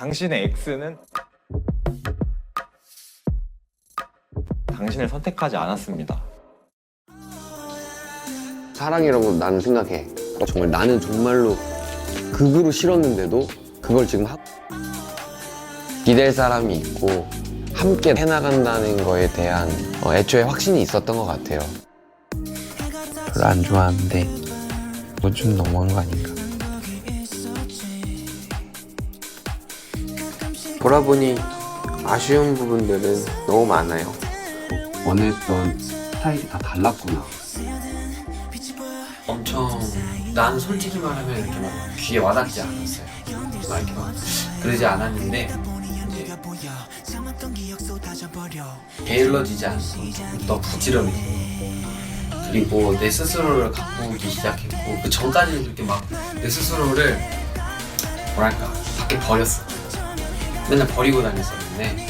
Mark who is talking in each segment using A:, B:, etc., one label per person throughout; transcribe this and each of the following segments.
A: 당신의 X는 당신을 선택하지 않았습니다.
B: 사랑이라고 나는 생각해. 어, 정말 나는 정말로 극으로 싫었는데도 그걸 지금 하... 기댈 사람이 있고 함께 해나간다는 거에 대한 어, 애초에 확신이 있었던 것 같아요. 별로 안 좋아하는데 이건 좀 너무한 거 아닌가. 돌아보니 아쉬운 부분들은 너무 많아요. 원했던 스타일이 다 달랐구나. 엄청 난 솔직히 말하면 이렇게 막 귀에 와닿지 않았어요. 막 이렇게 막 그러지 않았는데 이제 게을러지지 않고 더 부지런히 그리고 내 스스로를 가꾸기 시작했고 그 전까지는 그렇게 막 내 스스로를 뭐랄까 밖에 버렸어. 맨날 버리고 다녔었는데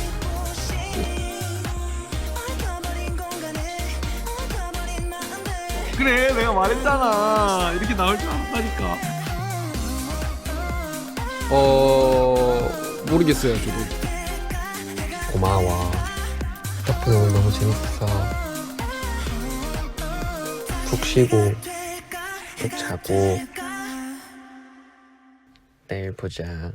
C: 그래 내가 말했잖아 이렇게 나올 줄 알았다니까 어 모르겠어요 저도
B: 고마워. 덕분에 오늘 너무 재밌었어. 푹 쉬고, 푹 자고, 내일 보자.